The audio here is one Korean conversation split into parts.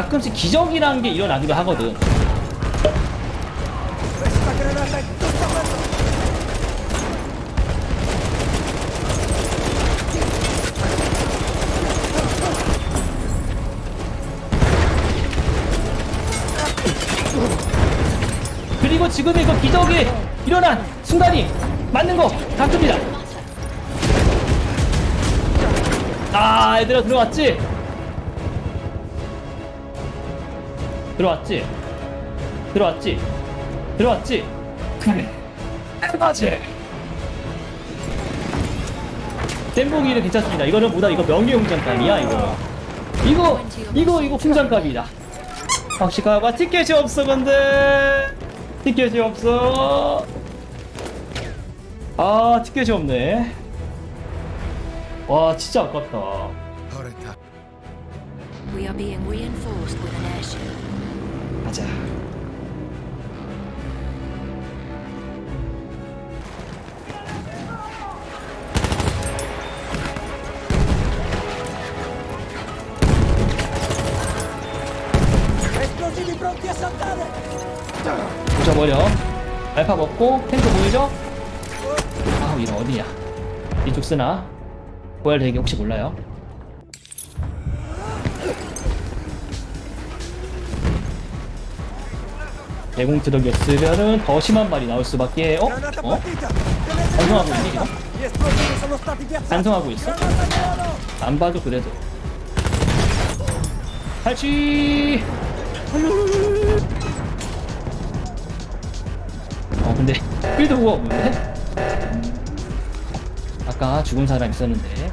가끔씩 기적이라는 게 일어나기도 하거든. 그리고 지금 이거 기적이 일어난 순간이 맞는 거 같습니다. 아, 얘들아 들어왔지? 들어왔지? 들어왔지? 들어왔지? 그래. 맞지? 땜봉이는 괜찮습니다. 이거는 뭐다? 이거 명예훈장감이야 이거. 이거 이거 이거 훈장감이다. 박식하가 티켓이 없어 근데 티켓이 없어 아 티켓이 없네 와 진짜 아깝다 We are being reinforced with an airship. 가자 Esplosivi pronti a saltare! 부셔버려 알파 먹고 탱크 보이죠? 아 이거 어디냐 이쪽 쓰나? 보열 되게 혹시 몰라요? 대공 트럭이었으면은 더 심한 말이 나올 수밖에 어? 어? 반성하고 있니 이거? 반성하고 있어? 안 봐도 그래도 탈취 어 근데 필드가 없는데? 아까 죽은 사람 있었는데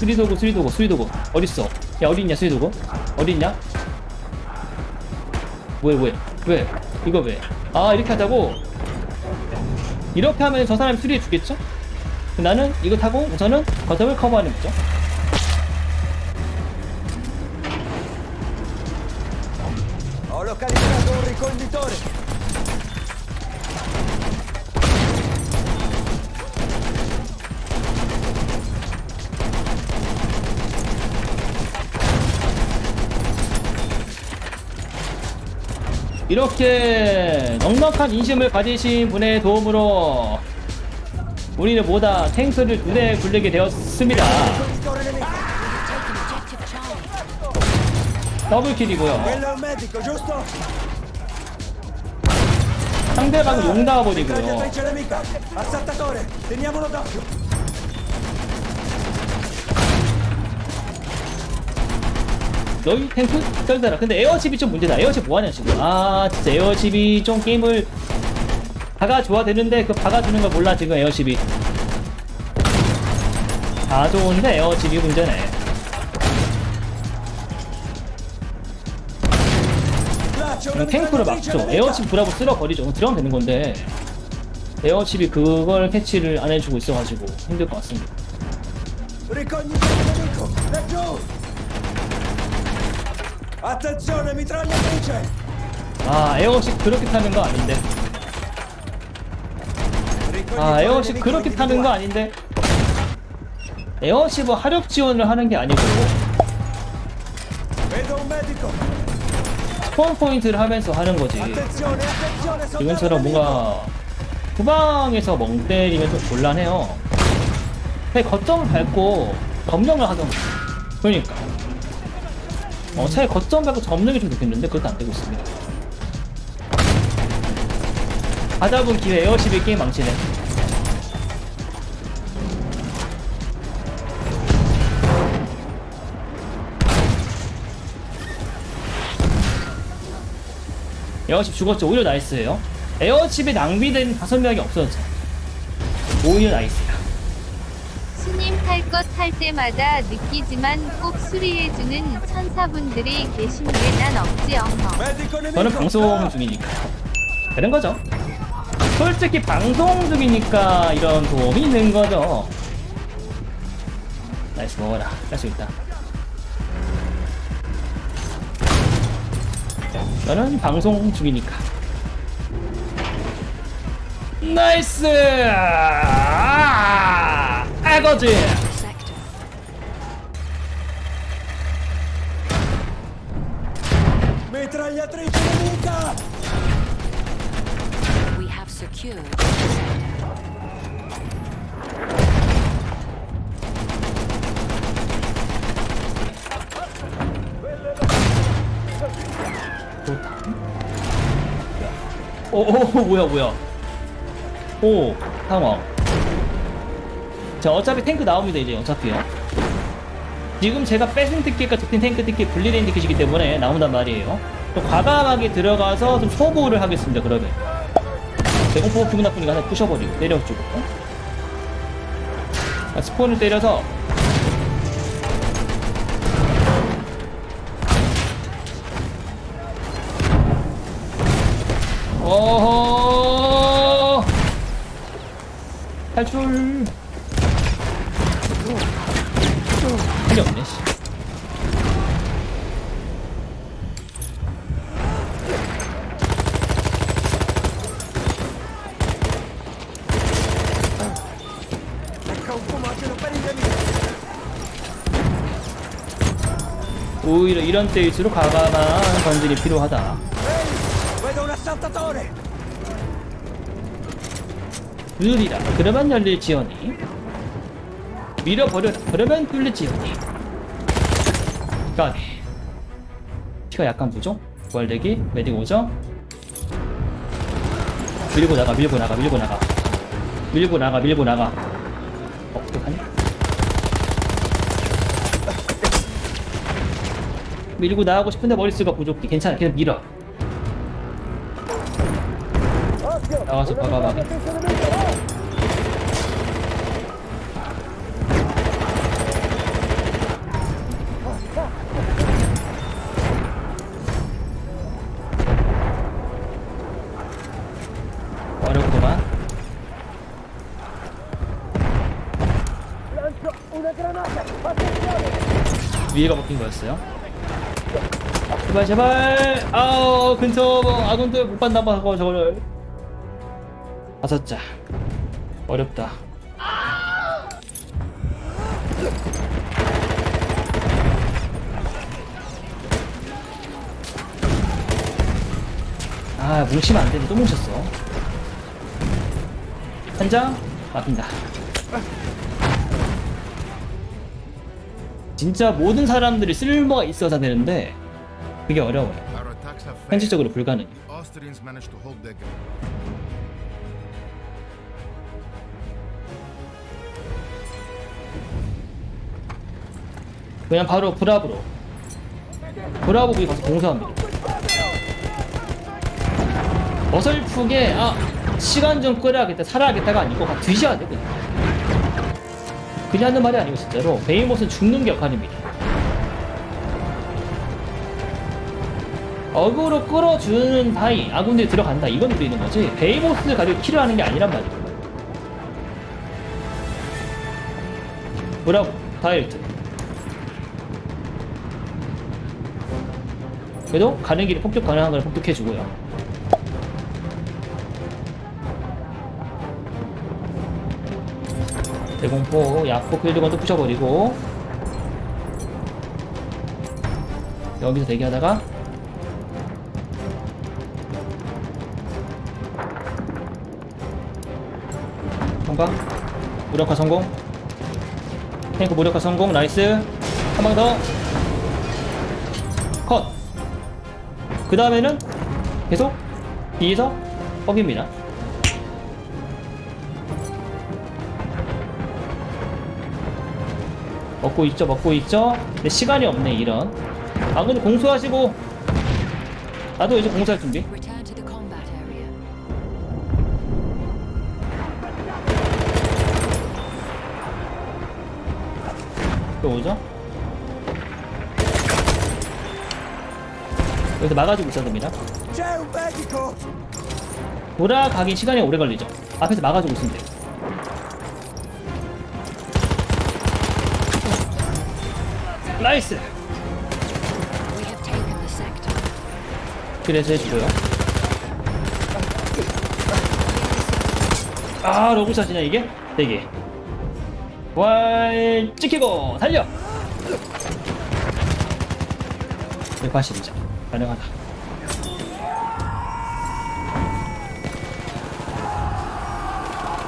수리도구 수리도구 수리도구 어딨어 야 어딨냐 수리도구 어딨냐 뭐해 뭐해 왜 이거 왜 아 이렇게 하자고 이렇게 하면 저 사람이 수리해 주겠죠? 나는 이거 타고 우선은 거점을 커버하는 거죠. Localizzato un ricognitore! 이렇게 넉넉한 인심을 가지신 분의 도움으로 우리는 뭐다 탱크를 두대 굴리게 되었습니다. 더블킬이고요. 상대방은 용 나와버리고요. 너희 탱크 떨더라. 근데 에어칩이 좀 문제다. 에어칩 뭐하냐 지금. 아 진짜 에어칩이 좀 게임을 박아 줘야 되는데 그 박아주는 걸 몰라 지금 에어칩이. 다 좋은데 에어칩이 문제네. 탱크를 막죠. 에어칩 불하고 쓸어버리죠. 들어가면 되는 건데 에어칩이 그걸 캐치를 안 해주고 있어가지고 힘들 것 같습니다. Attenzione, mitragliatrice! 아 에어칩 그렇게 타는 거 아닌데. 아 에어칩 그렇게 타는 거 아닌데. 에어칩은 화력 지원을 하는 게 아니고 Vedo un medico! 스폰 포인트를 하면서 하는 거지. Attenzione, attenzione! soldato 지금처럼! 뭔가 후방에서 멍 때리면 좀 곤란해요. 그냥 거점을 밟고 점령을 하던가. 그러니까. 어, 차라리 거점 밟고 점령이 좀 좋겠는데 그것도 안 되고 있습니다. 가잡은 기회 에어십이 게임 망치네. 에어칩 죽었죠. 오히려 나이스예요. 에어칩이 낭비된 다섯 명이 없어졌죠. 오히려 나이스 탈것탈 때마다 느끼지만 꼭 수리해주는 천사분들이 계신 게 난 없지 엉엉. 저는 방송 중이니까 그런 거죠. 솔직히 방송 중이니까 이런 도움이 있는 거죠. 나이스 먹어라. 할 수 있다. 저는 방송 중이니까. 나이스! 아, 아거지! Sector. Mitragliatrice nemica! We have secured the sector. 좋다. 오, 오, 뭐야, 뭐야. 오, 상황. 자, 어차피 탱크 나옵니다, 이제, 어차피요. 지금 제가 뺏은 티켓과 적힌 탱크 티켓 분리된 티켓이기 때문에 나온단 말이에요. 또 과감하게 들어가서 좀 소부를 하겠습니다, 그러면. 대공포 기분 나쁘니까 하나 부셔버리고, 때려주고. 아, 스폰을 때려서 어허 탈출 필요 없네 씨. 오히려 이런 때일수록 과감한 전진이 필요하다! 누리라 그러면 열릴지언니 밀어버려 그러면 뚫릴지언니 까네 피가 약간 부족? 부활대기? 메딕 오죠? 밀고 나가 밀고 나가 밀고 나가. 밀고 나가 밀고 나가. 어 어떡하니 밀고 나가고 싶은데 머릿수가 부족해. 괜찮아 그냥 밀어. 나가서 과감하 위에가 먹힌 거였어요. 제발 제발 아우 근처 아군들 못 봤나 봐 저거를 다섯 자 어렵다. 아 뭉치면 안 되는데 또 뭉쳤어. 한장 막힌다. 진짜 모든 사람들이 쓸모가 있어서 되는데 그게 어려워요. 현실적으로 불가능. Austrians managed to hold their ground. 그냥 바로 브라브로. 브라보에 가서 공사합니다. 어설프게 아 시간 좀 끌어야겠다 살아야겠다가 아니고 가 드셔야 돼 그냥. 그냥 하는 말이 아니고 진짜로 베이못은 죽는 게 역할입니다. 어그로 끌어주는 사이 아군들이 들어간다. 이건 노리는 거지? 베이모스를 가지고 킬을 하는 게 아니란 말이야 브라보 다이렉트 그래도 가는 길에 폭격 가능한 걸 폭격해주고요 대공포 약폭 필드건도 부셔버리고 여기서 대기하다가 성공? 무력화 성공? 탱크 무력화 성공 나이스. 한 방 더. 컷. 그 다음에는 계속 B에서 뻑입니다 먹고 있죠 먹고 있죠 근데 시간이 없네 이런 아 근데 공수하시고 나도 이제 공수할 준비. 또 오죠? 여기서 막아주고 있어야 됩니다. 돌아가긴 시간이 오래 걸리죠. 앞에서 막아주고 있으면 돼요. 나이스. 그래서 해주고요. 아, 로그샷이냐, 이게? 되게. 왈, 찍히고, 달려! 180이죠. 가능하다.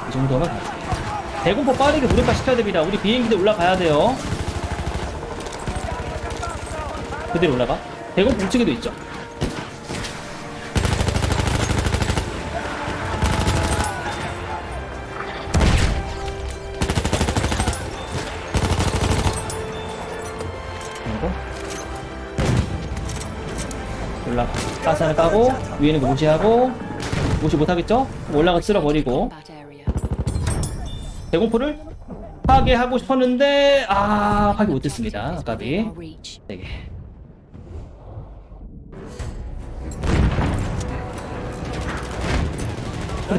이 정도면 배공포 빠르게 무력화 시켜야 됩니다. 우리 비행기들 올라가야 돼요. 그대로 올라가. 대공포 우측에도 있죠. 하나 까고 위에는 거 무시하고 무시 못하겠죠? 올라가 쓸어버리고. 대공포를 파괴하고 싶었는데 아 파괴 못했습니다 아까비. 되게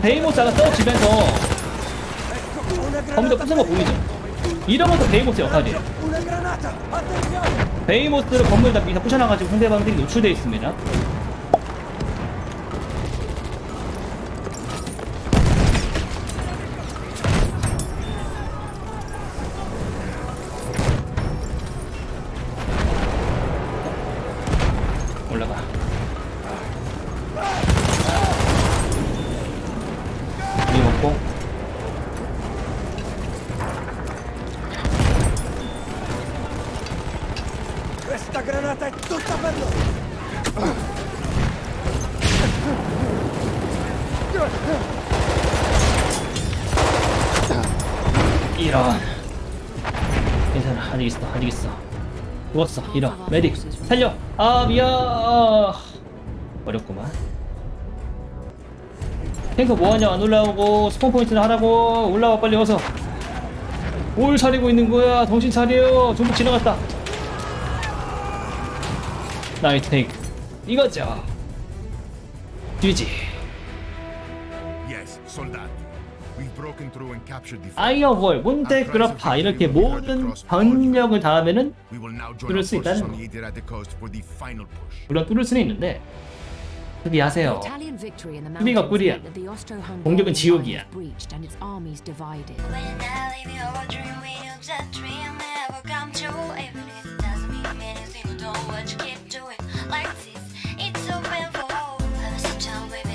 베이모스가 떨어지면서 검도 부순 거 보이죠? 것도 베이모스 역할이에요! 베이모스를 건물에다 미사 부셔놔가지고 상대방들이 노출되어 있습니다 granata è tutta per loro! 이런 괜찮아. 아직 있어. 아직 있어. 죽었어. 이런 메딕. 살려. 아 미안. 아, 어렵구만. 탱커 뭐하냐? 안 올라오고 스폰 포인트는 하라고. 올라와. 빨리 어서. 뭘 차리고 있는 거야? 정신 차려. 중국 지나갔다 나이트넥 이거죠. 뒤지. 아이어월, 몬테그라파 이렇게 모든 병력을 다 하면은 뚫을 수 있다는 물론 뚫을 수는 있는데 그게 하세요. 수비가 꿀이야. 공격은 지옥이야. let's